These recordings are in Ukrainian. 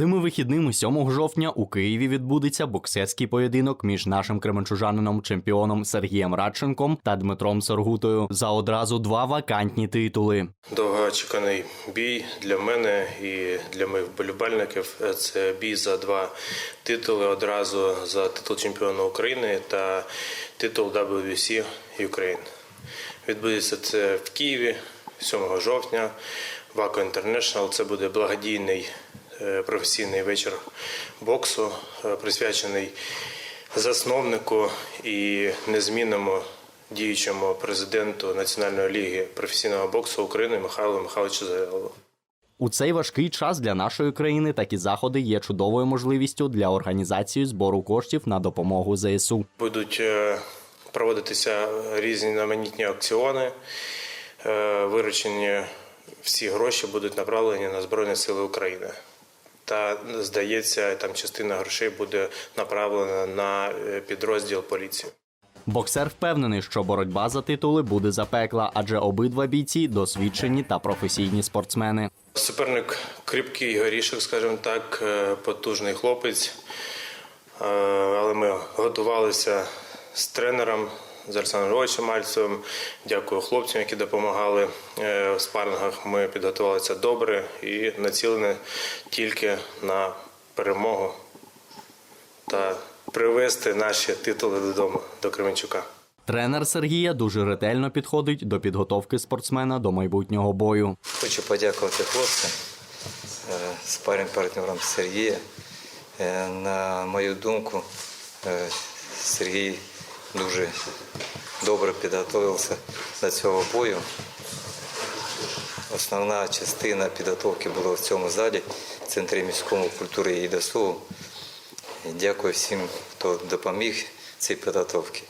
Цими вихідними 7 жовтня у Києві відбудеться боксерський поєдинок між нашим кременчужанином чемпіоном Сергієм Радченком та Дмитром Соргутою за одразу два вакантні титули. Довгоочікуваний бій для мене і для моїх вболівальників. Це бій за два титули одразу за титул чемпіона України та титул WBC Ukraine. Відбудеться це в Києві 7 жовтня. Вако Інтернешнл. Це буде благодійний професійний вечір боксу, е, присвячений засновнику і незмінному діючому президенту Національної ліги професійного боксу України Михайлу Михайловичу Завелову. У цей важкий час для нашої країни такі заходи є чудовою можливістю для організації збору коштів на допомогу ЗСУ. Будуть е, проводитися різні наманітні аукціони. Е, Виручені всі гроші будуть направлені на Збройні Сили України. Та здається, там частина грошей буде направлена на е, підрозділ поліції. Боксер впевнений, що боротьба за титули буде запекла, адже обидва бійці досвідчені та професійні спортсмени. Суперник кріпкий горішок, скажімо так, е, потужний хлопець. Е, Але ми готувалися з тренером з Арсеном Львовичем Мальцевим. Дякую хлопцям, які допомагали е, в спарингах. Ми підготувалися добре і націлені тільки на перемогу та привезти наші титули додому до Кременчука. Тренер Сергія дуже ретельно підходить до підготовки спортсмена до майбутнього бою. Хочу подякувати хлопцям, е, спарринг партнерам Сергія. Е, На мою думку, Сергій дуже добре підготувався до цього бою. Основна частина підготовки була в цьому залі, в центрі міському культури і досугу. Дякую всім, хто допоміг цій підготовці.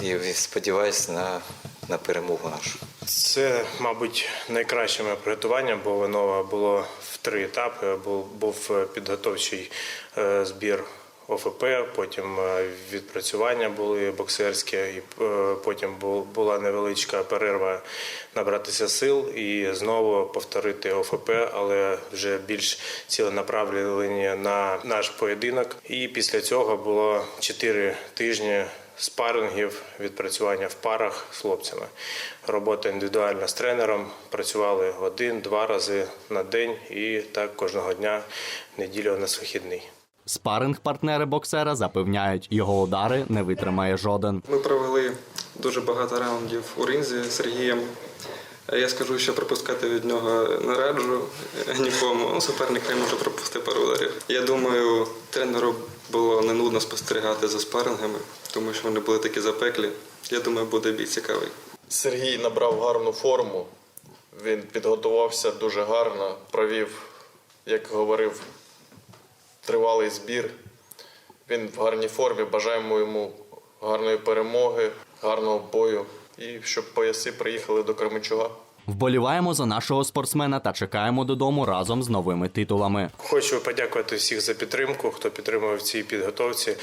І сподіваюся на, на перемогу нашу. Це, мабуть, найкраще моє приготування, бо воно було в три етапи. Був, був підготовчий е, збір ОФП, потім е, відпрацювання були боксерські, і е, потім була невеличка перерва набратися сил і знову повторити ОФП, але вже більш ціленаправлені на наш поєдинок. І після цього було чотири тижні спарингів, відпрацювання в парах з хлопцями. Робота індивідуальна з тренером. Працювали один-два рази на день і так кожного дня неділю у нас вихідний. Спаринг-партнери боксера запевняють, його удари не витримає жоден. Ми провели дуже багато раундів у ринзі з Сергієм. Я скажу, що пропускати від нього не раджу нікому. Ну, суперник не може пропустити пару ударів. Я думаю, тренеру було не нудно спостерігати за спарингами, тому що вони були такі запеклі. Я думаю, буде бій цікавий. Сергій набрав гарну форму. Він підготувався дуже гарно, провів, як говорив, тривалий збір. Він в гарній формі. Бажаємо йому гарної перемоги, гарного бою і щоб пояси приїхали до Кременчуга. Вболіваємо за нашого спортсмена та чекаємо додому разом з новими титулами. Хочу подякувати всіх за підтримку, хто підтримував в цій підготовці.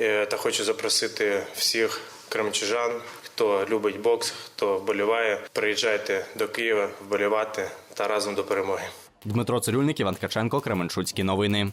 Е, Та хочу запросити всіх кремчужан, хто любить бокс, хто вболіває. Приїжджайте до Києва вболівати та разом до перемоги. Дмитро Цирюльник, Іван Ткаченко, Кременчуцькі новини.